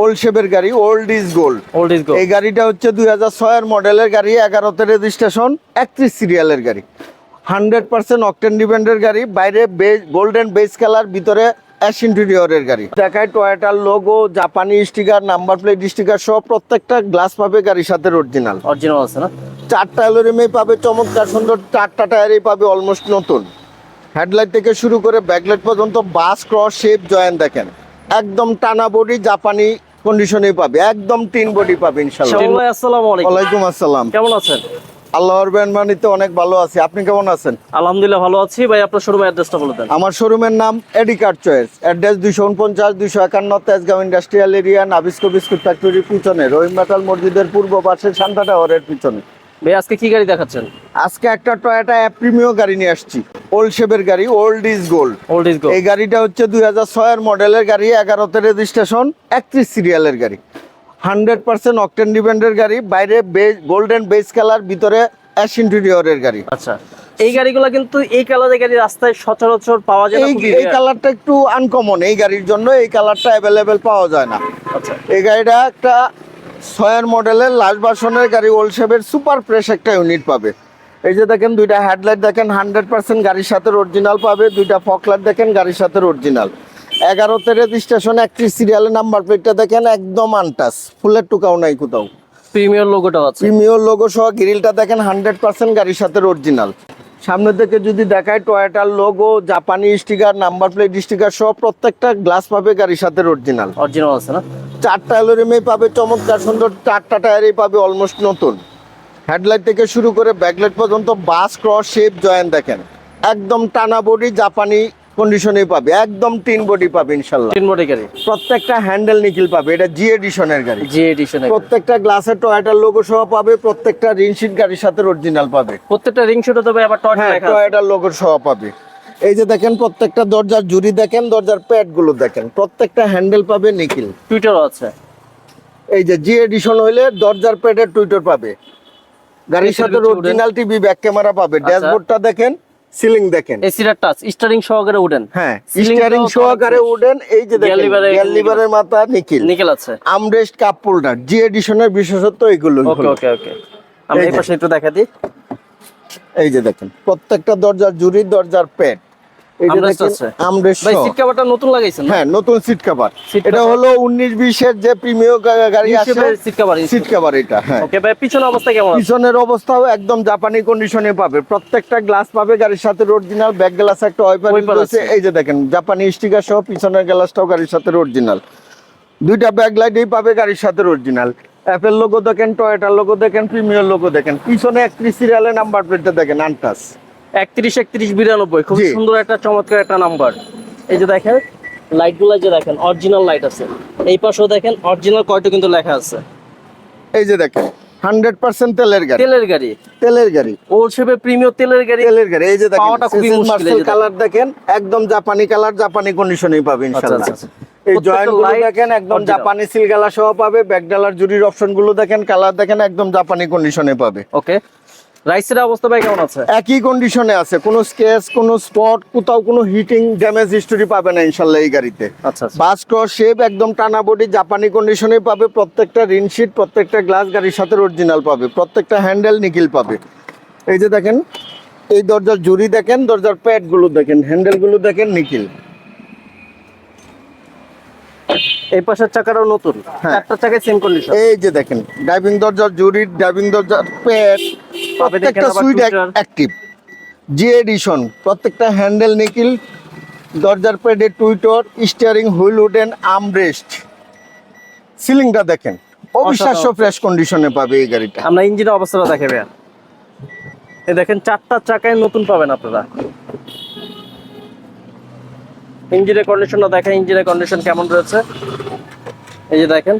Old শেপের গাড়ি old is gold old is এই গাড়িটা হচ্ছে দুই হাজার ছয়ের মডেলের গাড়ি এগারোতে রেজিস্ট্রেশন একত্রিশ সিরিয়ালের গাড়ি। হান্ড্রেড পার্সেন্ট অকটেন ডিপেন্ডের গাড়ি বাইরে বেজ গোল্ডেন বেস কালার ভিতরে অ্যাশ ইন্টেরিয়রের গাড়ি। দেখায় টয়েটার লোগো জাপানি স্টিকার নাম্বার প্লেট স্টিকার সব প্রত্যেকটা গ্লাস পাবে গাড়ির সাথে অরিজিনাল অরিজিনাল আছে না? চারটা অ্যালোরিমে পাবে চমৎকার সুন্দর চারটা টায়ারেই পাবে অলমোস্ট নতুন। হেডলাইট থেকে শুরু করে ব্যাকলাইট পর্যন্ত বাস ক্রস শেপ জয়েন দেখেন। একদম টানা বডি জাপানি কন্ডিশনেই পাবে একদম তিন বডি পাবে ইনশাআল্লাহ। আসসালামু আলাইকুম। ওয়ালাইকুম আসসালাম। কেমন আছেন? আল্লাহর মেহরবানিতে অনেক ভালো আছি। আপনি কেমন আছেন? আলহামদুলিল্লাহ ভালো আছি। ভাই আপনার শোরুমের অ্যাড্রেসটা বলে দেন। আমার শোরুমের নাম এডিকার চয়েস অ্যাড্রেস উনপঞ্চাশ একান্ন Tejgaon industrial area Nabisco biscuit ফ্যাক্টরির পিছনে রহিম মেটাল মসজিদের পূর্ব পাশে শান্তা টাওয়ারের পিছনে। ভাই আজকে কি গাড়ি দেখাচ্ছেন? আজকে একটা টয়োটা প্রিমিয় গাড়ি নিয়ে আসছি। ওল্ড শেপের গাড়ি old is gold old is go এই গাড়িটা হচ্ছে দুই হাজার ছয়ের মডেলের গাড়ি এগারোতে রেজিস্ট্রেশন একত্রিশ সিরিয়ালের গাড়ি। হান্ড্রেড পার্সেন্ট অকটেন ডিপেন্ডের গাড়ি বাইরে গোল্ডেন বেস কালার ভিতরে অ্যাশ ইন্টেরিয়রের গাড়ি। আচ্ছা এই গাড়িগুলো কিন্তু এই কালারের গাড়ি রাস্তায় সচরাচর পাওয়া যায় না এই। কালারটা একটু আনকমন এই গাড়ির জন্য এই কালারটা অ্যাভেলেবেল পাওয়া যায় না। আচ্ছা। এই গাড়িটা একটা ছয়ের মডেলের লাস্ট ভার্সনের গাড়ি ওল্ড শেপের সুপার ফ্রেশ একটা ইউনিট পাবে। এই যে দেখেন দুইটা হেডলাইট দেখেন হান্ড্রেড পার্সেন্ট গাড়ির সাথে অরিজিনাল পাবে দুইটা ফকলাইট দেখেন গাড়ির সাথে অরিজিনাল এগারোতে রেজিস্ট্রেশন একত্রিশ সিরিয়ালের নাম্বার প্লেটটা দেখেন একদম আনটাস ফুলের টুকাও নাই কোথাও। প্রিমিয়ার লোগোটা আছে। প্রিমিয়র লোগো সহ গ্রিলটা দেখেন হান্ড্রেড পার্সেন্ট গাড়ির সাথে অরিজিনাল সামনে থেকে যদি দেখায় টয়েটার লোগো জাপানি স্টিকার নাম্বার প্লেট স্টিকার সহ প্রত্যেকটা গ্লাস পাবে গাড়ির সাথে অরিজিনাল অরিজিনাল আছে না? চারটা অ্যালোরিমেই পাবে চমৎকার সুন্দর চারটা টায়ারেই পাবে অলমোস্ট নতুন। হেডলাইট থেকে শুরু করে ব্যাকলাইট পর্যন্ত বাস ক্রস শেপ জয়েন দেখেন। একদম টানা বডি জাপানি কন্ডিশনেই পাবে একদম তিন বডি পাবে ইনশাল্লাহ। তিন বডি গাড়ি। প্রত্যেকটা হ্যান্ডেল নিখিল পাবে এটা জি এডিশনের গাড়ি। জি এডিশন প্রত্যেকটা গ্লাসের টয়েটার লোগো সহ পাবে প্রত্যেকটা রিনশিট গাড়ির সাথে অরিজিনাল পাবে। প্রত্যেকটা রিং শুটে তবে আবার টয়টা হ্যাঁ টয়েটার লোগো সহ পাবে। এই যে দেখেন প্রত্যেকটা দরজার জুরি দেখেন দরজার প্যাডগুলো দেখেন। প্রত্যেকটা হ্যান্ডেল পাবে নিখিল। টুইটারও আছে। এই যে জি এডিশন হইলে দরজার প্যাডের টুইটার পাবে। গাড়ির সাথে অরিজিনাল টিভি ব্যাক ক্যামেরা পাবে। আচ্ছা। ড্যাশবোর্ডটা দেখেন সিলিং দেখেন। এসির টাচ স্টারিং সহকারে উঠেন। হ্যাঁ স্টিয়ারিং সহকারে। উডেন এই যে দেখেন গিয়ার লিভারের মাথা নিখিল। নিকেল আছে। আমরেস্ট কাপ হোল্ডার জি এডিশনের বিশেষত্ব এইগুলো ওকে ওকে ওকে আমরা এই এই পাশে একটু দেখা দিই। এই যে দেখেন প্রত্যেকটা দরজার জুরি দরজার প্যাড এই যে Armrest দেখেন আছে। আমরেস্ট ভাই সিট কভারটা নতুন লাগাইছেন হ্যাঁ নতুন সিট কভার এটা বিশের যে গাড়ি আছে সিট কভার সিট কভার এটা হ্যাঁ। ওকে ভাই পিছনে অবস্থা কেমন পিছনের অবস্থাও একদম জাপানি কন্ডিশনে পাবে। প্রত্যেকটা গ্লাস পাবে গাড়ির সাথে অরিজিনাল ব্যাক গ্লাস একটা ওয়াইপার রয়েছে। এই যে দেখেন জাপানি স্টিকার সহ পিছনের গ্লাসটাও গাড়ির সাথে অরিজিনাল দুইটা ব্যাক লাইটই পাবে গাড়ির সাথে অরিজিনাল অ্যাপেল লোগো দেখেন টয়োটার লোগো দেখেন প্রিমিয়ার লোগো দেখেন। পিছনে একত্রিশ সিরিয়ালের নাম্বার প্লেটটা দেখেন আনটাস একত্রিশ একত্রিশ বিরানব্বই। খুব সুন্দর একটা চমৎকার একটা নাম্বার। এই যে দেখেন লাইটগুলো যে দেখেন অরিজিনাল লাইট আছে। এই পাশেও দেখেন অরিজিনাল কয়টা কিন্তু লেখা আছে। এই যে দেখেন হান্ড্রেড পার্সেন্ট তেলের গাড়ি। তেলের গাড়ি। তেলের গাড়ি। শেপে তেলের গাড়ি। তেলের গাড়ি। এই যে দেখেন পাওয়াটা খুবই মুশকিল। কালার দেখেন। একদম জাপানি কালার জাপানি কন্ডিশনেই পাবে ইনশাআল্লাহ। এই প্রত্যেকটা জয়েন্টগুলো দেখেন একদম জাপানি সহ পাবে ব্যাক ডালার জুরির অপশনগুলো দেখেন কালার দেখেন একদম জাপানি কন্ডিশনে পাবে। ওকে রাইসের অবস্থা ভাই কেমন আছে? একই কন্ডিশনে আছে। কোনো স্কেচ কোনো স্পট কোথাও কোনো হিটিং ড্যামেজ হিস্টোরি পাবে না ইনশাল্লাহ এই গাড়িতে। আচ্ছা বাস ক্রস শেপ একদম টানা বডি জাপানি কন্ডিশনে পাবে প্রত্যেকটা রিনশিট প্রত্যেকটা গ্লাস গাড়ির সাথে অরিজিনাল পাবে প্রত্যেকটা হ্যান্ডেল নিকিল পাবে। এই যে দেখেন এই দরজার জুরি দেখেন দরজার প্যাডগুলো দেখেন হ্যান্ডেলগুলো দেখেন নিকিল এই পাশের চাকাটাও নতুন? হ্যাঁ। চারটা চাকায় সেম কন্ডিশন এই যে দেখেন ড্রাইভিং দরজার জুরি ড্রাইভিং দরজার প্যাড প্রত্যেকটা সুইট অ্যাক্টিভ জি এডিশন প্রত্যেকটা হ্যান্ডেল নিকিল দরজার প্যাডে tweeter steering wheel wooden armrest সিলিংটা দেখেন অবিশ্বাস্য ফ্রেশ কন্ডিশনে পাবে এই গাড়িটা। আমরা ইঞ্জিনের অবস্থাটা দেখাবে এই দেখেন চারটা চাকায় নতুন পাবেন আপনারা। ইঞ্জিনের কন্ডিশনটা দেখেন ইঞ্জিনের কন্ডিশন কেমন রয়েছে। এই যে দেখেন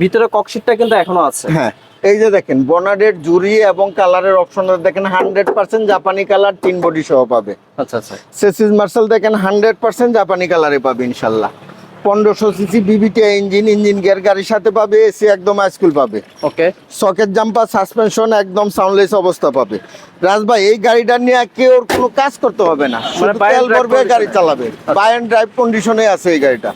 ভিতরে ককশিটটা কিন্তু এখনও আছে। হ্যাঁ। এই যে দেখেন বনাডের জুরি এবং কালারের অপশন দেখেন হান্ড্রেড পার্সেন্ট জাপানি কালার তিন বডি সহ পাবে। আচ্ছা আচ্ছা। সেসিস মার্শাল দেখেন হান্ড্রেড পার্সেন্ট জাপানি কালারে পাবে ইনশাল্লাহ। পনেরোশো CC VVT engine engine gear গাড়ির সাথে পাবে এসি একদম স্কুল পাবে। ওকে সকেট জাম্পার সাসপেনশন একদম সাউন্ডলেস অবস্থা পাবে। রাজ ভাই এই গাড়িটা নিয়ে কেউ কোনো কাজ করতে হবে না। মানে buy তেল ভরবে গাড়ি চালাবে। বাই অ্যান্ড ড্রাইভ কন্ডিশনে আছে এই গাড়িটা।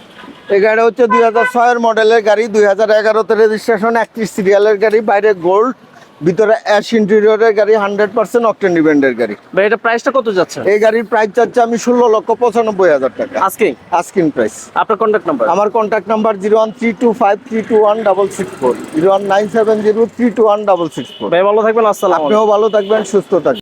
এই গাড়ি হচ্ছে দুই হাজার ছয়ের মডেলের গাড়ি দুই হাজার এগারোতে রেজিস্ট্রেশন একত্রিশ সিরিয়ালের গাড়ি বাইরে গোল্ড ভিতরে অ্যাশ ইন্টেরিয়রের গাড়ি হান্ড্রেড পার্সেন্ট অকটেন ডিপেন্ডের গাড়ি। ভাই এটা প্রাইসটা কত যাচ্ছে? এই গাড়ির প্রাইস চাচ্ছে আমি ষোলো লক্ষ পঁচানব্বই হাজার টাকা। আজকে? আস্কিং প্রাইস আপনার কন্ট্যাক্ট নাম্বার আমার contact number zero one three two five three two one double six four zero one nine seven zero three two one double six four ভাই ভালো থাকবেন আসসালাম আপনিও ভালো থাকবেন সুস্থ থাকবেন।